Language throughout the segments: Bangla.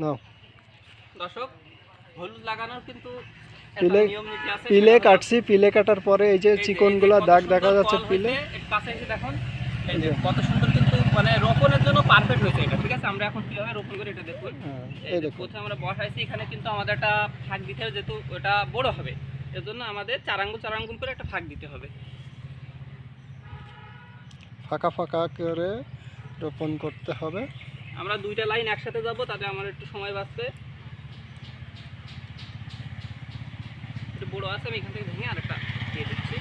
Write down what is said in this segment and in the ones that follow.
নাও। দর্শক হলুদ লাগানোর কিন্তু পিলে- পিলে কাটছি পিলে কাটার পরে এই যে চিকনগুলো দাগ দেখা যাচ্ছে পিলে। কাছে এসে দেখুন এই যে কত সুন্দর কিন্তু মানে রোপণের জন্য পারফেক্ট হয়েছে এটা ঠিক আছে? আমরা এখন কীভাবে রোপণ করি এটা দেখুন। হ্যাঁ, এই দেখুন। প্রথমে আমরা বসাইছি এখানে কিন্তু আমাদের একটা ফাঁক দিতে হবে যেহেতু ওটা বড় হবে এর জন্য আমাদের চার আঙ্গুল চার আঙ্গুল করে একটা ফাঁক দিতে হবে। ফাঁকা ফাঁকা করে রোপণ করতে হবে। আমরা দুইটা লাইন একসাথে যাব তাতে আমার একটু সময় বাঁচবে। একটু বড় আছে আমি এখান থেকে ভেঙে আরেকটা দিয়ে দিচ্ছি।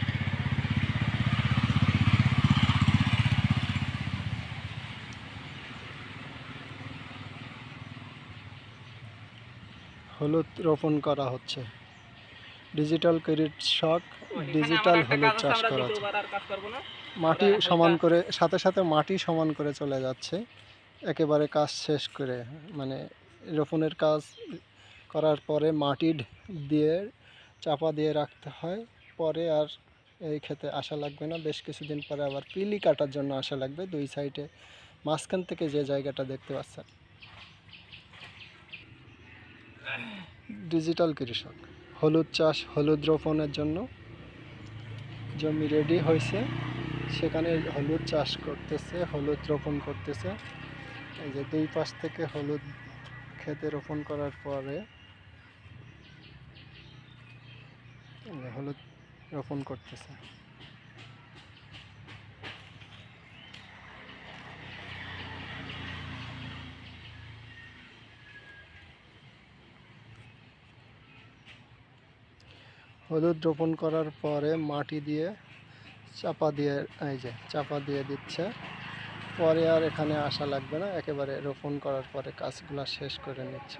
হলুদ রোপণ করা হচ্ছে। ডিজিটাল ক্রেডিট এখানে ডিজিটাল হলুদ চাষ করা মাটি সমান করে সাথে সাথে মাটি সমান করে চলে যাচ্ছে। একেবারে কাজ শেষ করে মানে রোপণের কাজ করার পরে মাটি দিয়ে চাপা দিয়ে রাখতে হয়। পরে আর এই খেতে আসা লাগবে না। বেশ কিছুদিন পরে আবার পিলি কাটার জন্য আসা লাগবে। দুই সাইডে মাঝখান থেকে যে জায়গাটা দেখতে পাচ্ছেন। ডিজিটাল কৃষক। হলুদ চাষ, হলুদ রোপণের জন্য জমি রেডি হয়েছে। সেখানে হলুদ চাষ করতেছে, হলুদ রোপণ করতেছে। এই যে দুই পাশ থেকে হলুদ খেতে রোপণ করার পরে হলুদ রোপণ করতেছে। হলুদ রোপণ করার পরে মাটি দিয়ে চাপা দিয়ে, এই যে চাপা দিয়ে দিচ্ছে। পরে আর এখানে আসা লাগবে না। একেবারে রোপণ করার পরে কাজগুলো শেষ করে নিচ্ছে।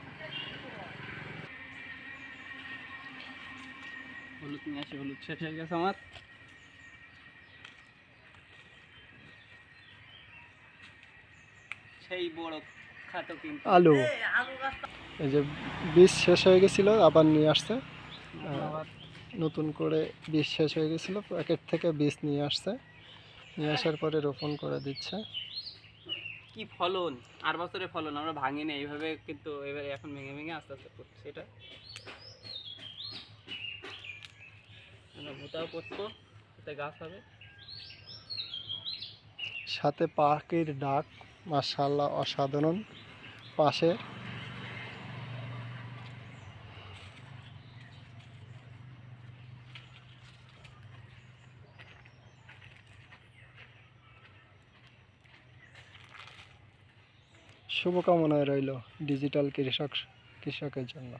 হলুদ নিয়ে আসি হলুদ শেষ হয়ে গেছে আমার। সেই বড় কিন্তু। আলু। এই যে বীজ শেষ হয়ে গেছিল আবার নিয়ে আসছে। নতুন করে বীজ শেষ হয়ে গেছিল প্যাকেট থেকে বীজ নিয়ে আসছে। নিয়ে আসার পরে রোপণ করে দিচ্ছে। কি ফলন? আর বছরে ফলন আমরা ভাঙি না এইভাবে কিন্তু এবারে এখন ভেঙে ভেঙে আস্তে আস্তে করছে এটা। আমরা ভুতাও করতো এতে গাছ হবে। সাথে পাখির ডাক মাশাল্লাহ অসাধারণ। পাশে শুভকামনায় রইল ডিজিটাল কৃষক কৃষকের জন্য।